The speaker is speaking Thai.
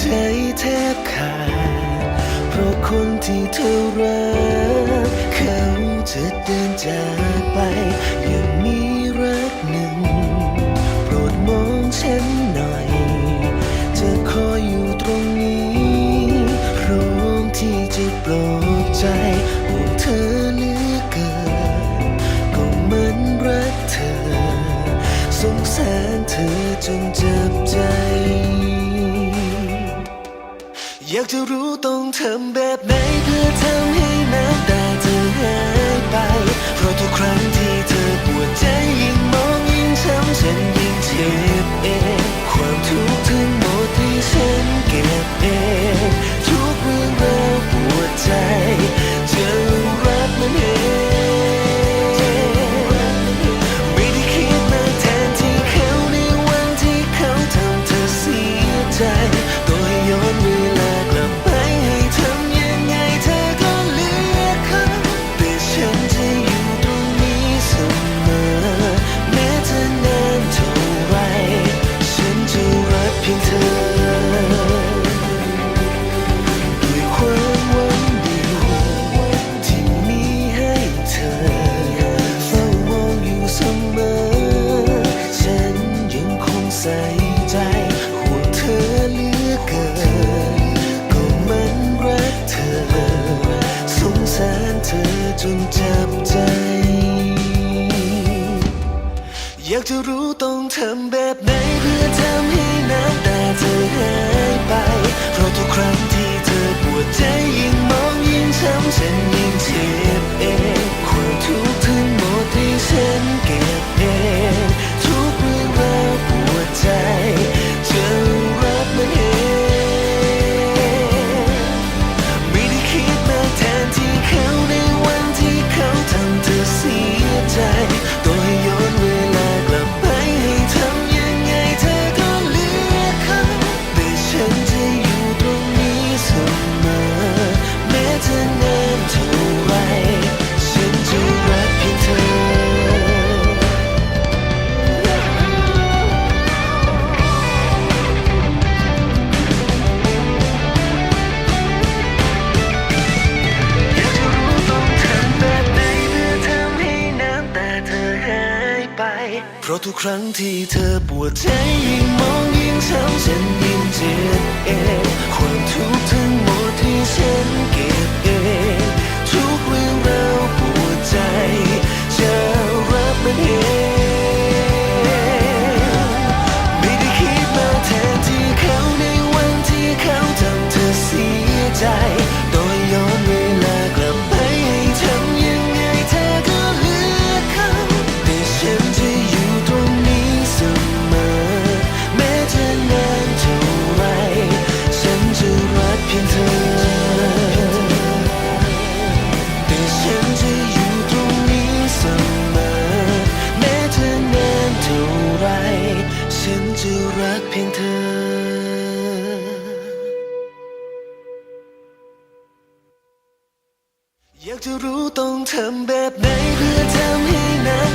ใจแทบขาดเพราะคนที่เธอรักเขาจะเดินจากไป ยังมีรักหนึ่ง โปรดมองฉันหน่อย จะคอยอยู่ตรงนี้พร้อมที่จะปลอบใจของเธอหลือเกินก็เหมือนรักเธอ สงสารเธอจนเจ็บใจ อยากจะรู้ต้องทำแบบไหนเพื่อทำให้น้ำตาเธอหายไป เพราะทุกครั้งที่เธอปวดใจยิ่ง ต้องทำแบบไหนเพื่อทำให้น้ำตาเธอหายไป เพราะทุกครั้ง ราะทุกครั้งที่เธอปวดใจยิ่งมองยิ่งช้ำฉันยิ่งเจ็บเองความทุกข์ทั้งหมดที่ฉันเก็บเอง อยากจะรู้ต้องทำแบบไหนเพื่อทำให้นาน